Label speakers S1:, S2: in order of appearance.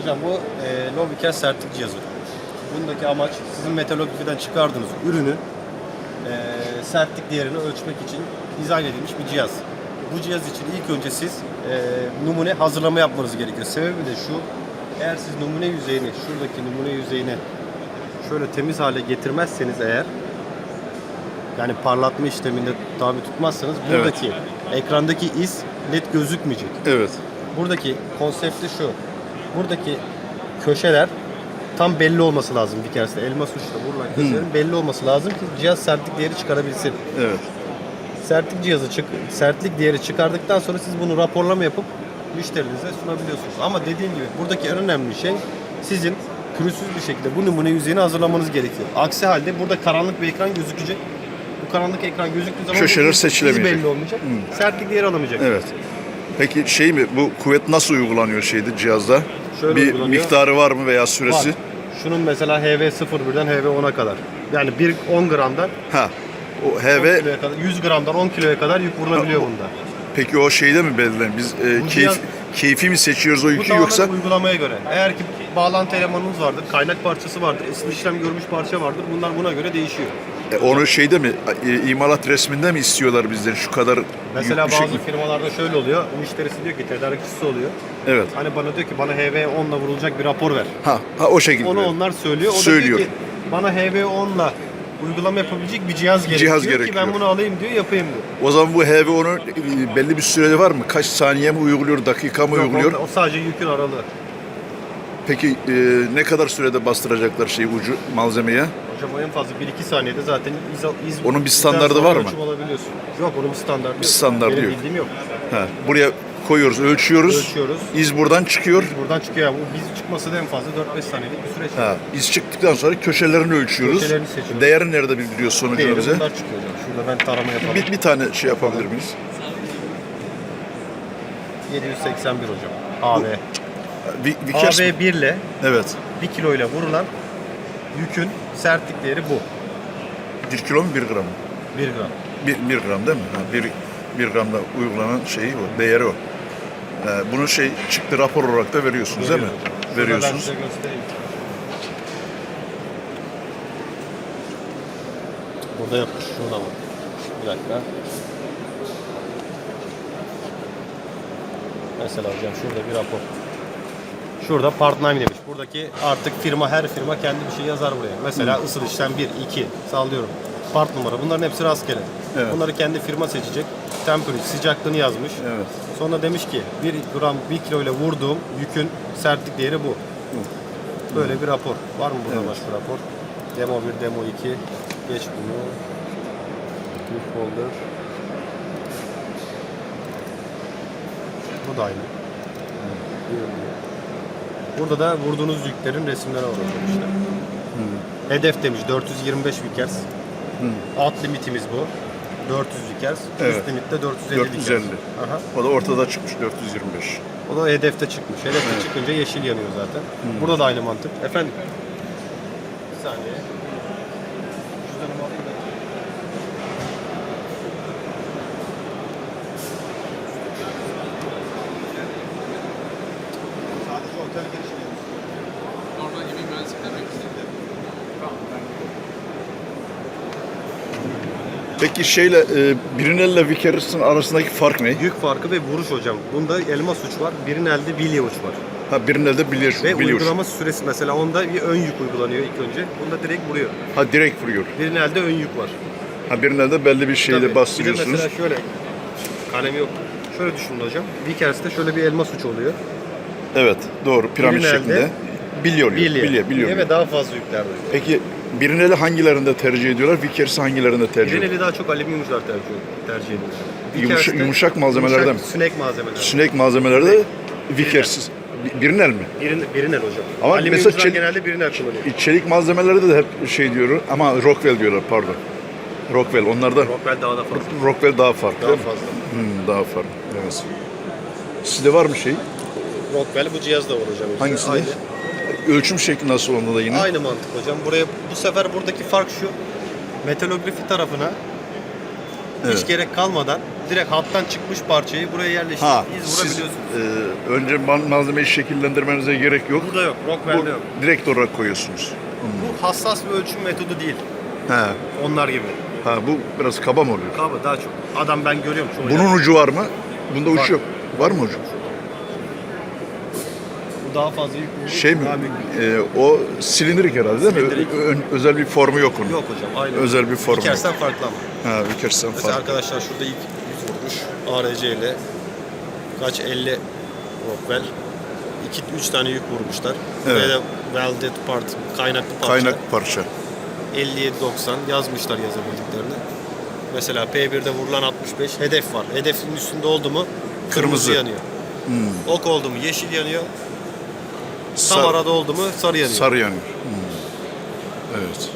S1: Hocam bu e, Loviken sertlik cihazı. Bundaki amaç sizin metalografiden çıkardığınız ürünün e, sertlik değerini ölçmek için dizayn edilmiş bir cihaz. Bu cihaz için ilk önce siz e, numune hazırlama yapmanız gerekiyor. Sebebi de şu, eğer siz numune yüzeyini, şuradaki numune yüzeyini şöyle temiz hale getirmezseniz eğer, yani parlatma işleminde tabi tutmazsanız buradaki ekrandaki iz net gözükmeyecek.
S2: Evet.
S1: Buradaki konsepti şu. Buradaki köşeler tam belli olması lazım bir keresinde. Elma suçla vurulan köşelerin belli olması lazım ki cihaz sertlik değeri çıkarabilsin.
S2: Evet.
S1: Sertlik cihazı çık sertlik değeri çıkardıktan sonra siz bunu raporlama yapıp müşterinize sunabiliyorsunuz. Ama dediğim gibi buradaki en önemli şey sizin pürüzsüz bir şekilde bu numune yüzeyini hazırlamanız gerekiyor. Aksi halde burada karanlık bir ekran gözükecek. Bu karanlık ekran gözüktüğü zaman
S2: Köşeler seçilemeyecek.
S1: belli olmayacak. Sertlik değeri alamayacak.
S2: Evet. Peki şey mi bu kuvvet nasıl uygulanıyor şeyde cihazda?
S1: Şöyle
S2: bir
S1: uygulanıyor.
S2: miktarı var mı veya süresi?
S1: Var. Şunun mesela HV 0.1'den HV 10'a kadar. Yani bir 10 gramdan
S2: Ha. O
S1: 10
S2: HV
S1: kiloya kadar, 100 gramdan 10 kiloya kadar yük vurulabiliyor bunda.
S2: peki o şeyde mi belirlen? Biz e, keyif, keyfi mi seçiyoruz o
S1: Bu
S2: yükü
S1: tamamen
S2: yoksa?
S1: uygulamaya göre. Eğer ki bağlantı elemanınız vardır, kaynak parçası vardır, ısıl işlem görmüş parça vardır. Bunlar buna göre değişiyor.
S2: E, onu şeyde mi e, imalat resminde mi istiyorlar bizden şu kadar
S1: Mesela
S2: yüklü
S1: bazı
S2: şekilde?
S1: firmalarda şöyle oluyor. Müşterisi diyor ki tedarikçisi oluyor.
S2: Evet.
S1: Hani bana diyor ki bana HV 10 ile vurulacak bir rapor ver.
S2: Ha, ha o şekilde.
S1: Onu onlar söylüyor. O da
S2: Söylüyor.
S1: diyor ki bana HV 10 ile uygulama yapabilecek bir cihaz gerekiyor
S2: Cihaz
S1: ki
S2: gerekiyor.
S1: ben bunu alayım diyor, yapayım diyor.
S2: O zaman bu HV onun e, belli bir sürede var mı? Kaç saniye mi uyguluyor, dakika mı
S1: Yok,
S2: uyguluyor?
S1: o- O sadece yükün aralığı.
S2: Peki e, ne kadar sürede bastıracaklar şey ucu malzemeye?
S1: Hocam o en fazla 1-2 saniyede zaten iz, iz
S2: Onun bir standardı var mı?
S1: ölçüm alabiliyorsun. Yok onun bir standartı yok.
S2: standardı
S1: Benim
S2: yok.
S1: bildiğim yok.
S2: Ha, buraya koyuyoruz, ölçüyoruz.
S1: Ölçüyoruz.
S2: İz buradan çıkıyor.
S1: Buradan çıkıyor. Yani bu biz çıkması da en fazla 4-5 saniyelik bir süreç.
S2: Ha, iz çıktıktan sonra köşelerini ölçüyoruz.
S1: Köşelerini seçiyoruz.
S2: Değeri nerede biliyor sonucunu
S1: Değeri
S2: bize?
S1: bunlar çıkıyor hocam. Şurada ben tarama yapalım.
S2: Bir, bir tane şey yapabilir miyiz?
S1: 781 hocam. AV.
S2: Vi- Vickers mi?
S1: AV 1 ile
S2: Evet.
S1: 1 kilo ile vurulan yükün sertlik değeri bu.
S2: 1 kilo mu 1 gram mı?
S1: 1 gram.
S2: 1, 1 gram değil mi? Ha, 1, 1 gramda uygulanan şeyi o, değeri o. Ee, bunu şey çıktı rapor olarak da veriyorsunuz değil mi?
S1: Şurada Ben
S2: Veriyorsunuz.
S1: size göstereyim. Burada yapmış. Şurada mı? Bir dakika. Mesela hocam şurada bir rapor. Şurada part name demiş. Buradaki artık firma her firma kendi bir şey yazar buraya. Mesela ısıl işlem 1, 2 sallıyorum. Part numara. Bunların hepsi rastgele.
S2: Evet.
S1: Bunları kendi firma seçecek. Temperature, sıcaklığını yazmış.
S2: Evet.
S1: Sonra demiş ki 1 gram 1 kilo ile vurduğum yükün sertlik değeri bu. Böyle bir rapor. Var mı burada
S2: Evet.
S1: başka rapor? Demo 1, demo 2. Geç bunu. Yük folder. Bu da aynı. Burada da vurduğunuz yüklerin resimleri var hocam işte. Hedef demiş 425 Vickers. Alt limitimiz bu. 400 Vickers.
S2: Evet.
S1: Üst limit de 450 Vickers.
S2: 450.
S1: Aha.
S2: O da ortada çıkmış 425.
S1: O da hedefte çıkmış. Hedefte
S2: Evet.
S1: çıkınca yeşil yanıyor zaten. Burada da aynı mantık. Efendim? Bir saniye. Cüzdanımı alayım da. Sadece otel girişi
S3: Normal gibi mühendislikler mi?
S2: Peki şeyle e, Brinell'le Vickers'ın arasındaki fark ne?
S1: Yük farkı ve vuruş hocam. Bunda elma suç var. Birinin elde bilye uç var.
S2: Ha Brinell'de biliyor.
S1: Ve
S2: biliyor.
S1: uygulama süresi mesela onda bir ön yük uygulanıyor ilk önce. Bunda direkt vuruyor.
S2: Ha direkt vuruyor.
S1: Birinin elde ön yük var.
S2: Ha Brinell'de belli bir şeyle
S1: Tabii. Bir
S2: bastırıyorsunuz.
S1: de mesela şöyle kalem yok. Şöyle düşünün hocam. Vickers'te şöyle bir elma suç oluyor.
S2: Evet doğru piramit
S1: Birinin
S2: şeklinde.
S1: Bilye.
S2: Biliyor. Biliyor.
S1: Bilye ve daha fazla yüklerde.
S2: Peki Brinell'i hangilerinde tercih ediyorlar? Vickers'i hangilerinde tercih ediyorlar?
S1: Birineli daha çok alüminyum uçlar tercih, tercih ediyor. Vickers'te
S2: yumuşak malzemelerden
S1: yumuşak
S2: mi?
S1: Sünek malzemelerden.
S2: Sünek malzemelerde Vickers'siz. Birinel mi?
S1: Birin, birinel hocam.
S2: Ama
S1: alüminyum
S2: mesela
S1: genelde birinel kullanıyor.
S2: Çelik malzemelerde de hep şey diyor ama Rockwell diyorlar pardon. Rockwell onlarda
S1: Rockwell daha da fazla.
S2: Rockwell daha farklı.
S1: Daha
S2: değil mi?
S1: fazla.
S2: Hmm, daha farklı. Evet. Sizde var mı şey?
S1: Rockwell bu cihaz da var hocam.
S2: Hangisinde?
S1: Aynı,
S2: Ölçüm şekli nasıl onda da yine?
S1: aynı mantık hocam. Buraya bu sefer buradaki fark şu. Metalografi tarafına
S2: Evet.
S1: hiç gerek kalmadan direkt hattan çıkmış parçayı buraya yerleştirip
S2: Ha,
S1: iz
S2: siz
S1: vurabiliyorsunuz.
S2: e, önce ma- malzemeyi şekillendirmenize gerek yok.
S1: Burada yok,
S2: Bu
S1: Rockwell'de yok.
S2: direkt olarak koyuyorsunuz.
S1: Bu hassas bir ölçüm metodu değil.
S2: He.
S1: Onlar gibi.
S2: Ha bu biraz kaba mı oluyor?
S1: Kaba daha çok. Adam ben görüyorum çoğu
S2: Bunun ucu var mı? Bunda
S1: Var.
S2: uç yok. Var mı ucu?
S1: Daha fazla yük vurur,
S2: Şey mi?
S1: daha büyük.
S2: E, o silindirik herhalde değil
S1: Silindirik.
S2: mi? Ö- ön- özel bir formu yok onun.
S1: Yok hocam aynı.
S2: Özel bir formu yok.
S1: Dikersen farklı ama.
S2: Ha bir kersten
S1: Mesela
S2: farklı.
S1: arkadaşlar şurada ilk yüz vurmuş. ARC ile kaç 50 Rockwell. 2 3 tane yük vurmuşlar.
S2: Evet.
S1: Buraya da welded part kaynaklı parça.
S2: Kaynak parça.
S1: 57 90 yazmışlar yazabildiklerini. Mesela P1'de vurulan 65 hedef var. Hedefin üstünde oldu mu kırmızı,
S2: Kırmızı.
S1: yanıyor. Ok oldu mu yeşil yanıyor. Tam
S2: Sar-
S1: arada oldu mu sarı yanıyor.
S2: sarı yanıyor. Hmm. Evet.